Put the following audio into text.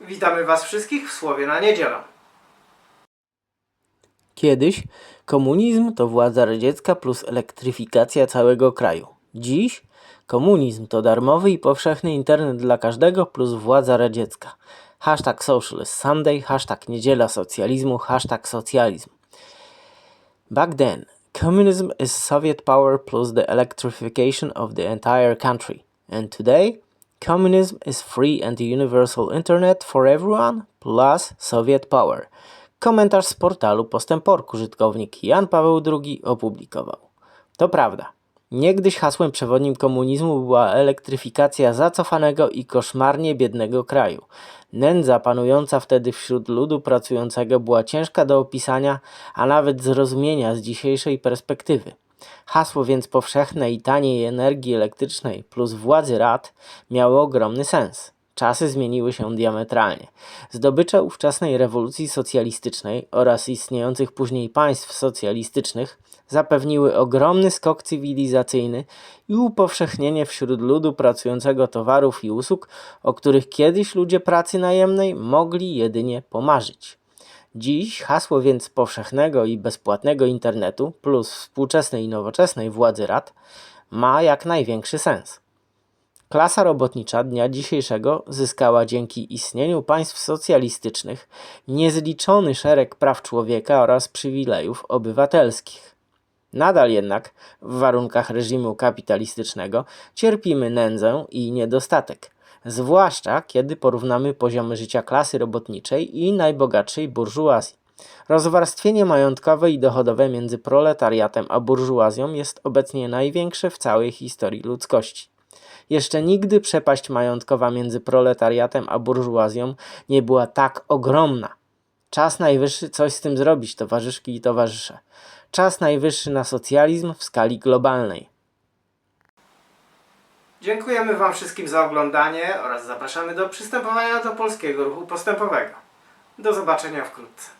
Witamy Was wszystkich w Słowie na Niedzielę. Kiedyś komunizm to władza radziecka plus elektryfikacja całego kraju. Dziś komunizm to darmowy i powszechny internet dla każdego plus władza radziecka. Hashtag Socialist Sunday, hashtag Niedziela Socjalizmu, hashtag Socjalizm. Back then, communism is Soviet power plus the electrification of the entire country. And today, communism is free and universal internet for everyone plus Soviet power. Komentarz z portalu Postęporku użytkownik Jan Paweł II opublikował. To prawda. Niegdyś hasłem przewodnim komunizmu była elektryfikacja zacofanego i koszmarnie biednego kraju. Nędza panująca wtedy wśród ludu pracującego była ciężka do opisania, a nawet zrozumienia z dzisiejszej perspektywy. Hasło więc powszechnej i taniej energii elektrycznej plus władzy rad miało ogromny sens. Czasy zmieniły się diametralnie. Zdobycze ówczesnej rewolucji socjalistycznej oraz istniejących później państw socjalistycznych zapewniły ogromny skok cywilizacyjny i upowszechnienie wśród ludu pracującego towarów i usług, o których kiedyś ludzie pracy najemnej mogli jedynie pomarzyć. Dziś hasło więc powszechnego i bezpłatnego internetu plus współczesnej i nowoczesnej władzy rad ma jak największy sens. Klasa robotnicza dnia dzisiejszego zyskała dzięki istnieniu państw socjalistycznych niezliczony szereg praw człowieka oraz przywilejów obywatelskich. Nadal jednak, w warunkach reżimu kapitalistycznego, cierpimy nędzę i niedostatek, zwłaszcza kiedy porównamy poziomy życia klasy robotniczej i najbogatszej burżuazji. Rozwarstwienie majątkowe i dochodowe między proletariatem a burżuazją jest obecnie największe w całej historii ludzkości. Jeszcze nigdy przepaść majątkowa między proletariatem a burżuazją nie była tak ogromna. Czas najwyższy coś z tym zrobić, towarzyszki i towarzysze. Czas najwyższy na socjalizm w skali globalnej. Dziękujemy Wam wszystkim za oglądanie oraz zapraszamy do przystępowania do Polskiego Ruchu Postępowego. Do zobaczenia wkrótce.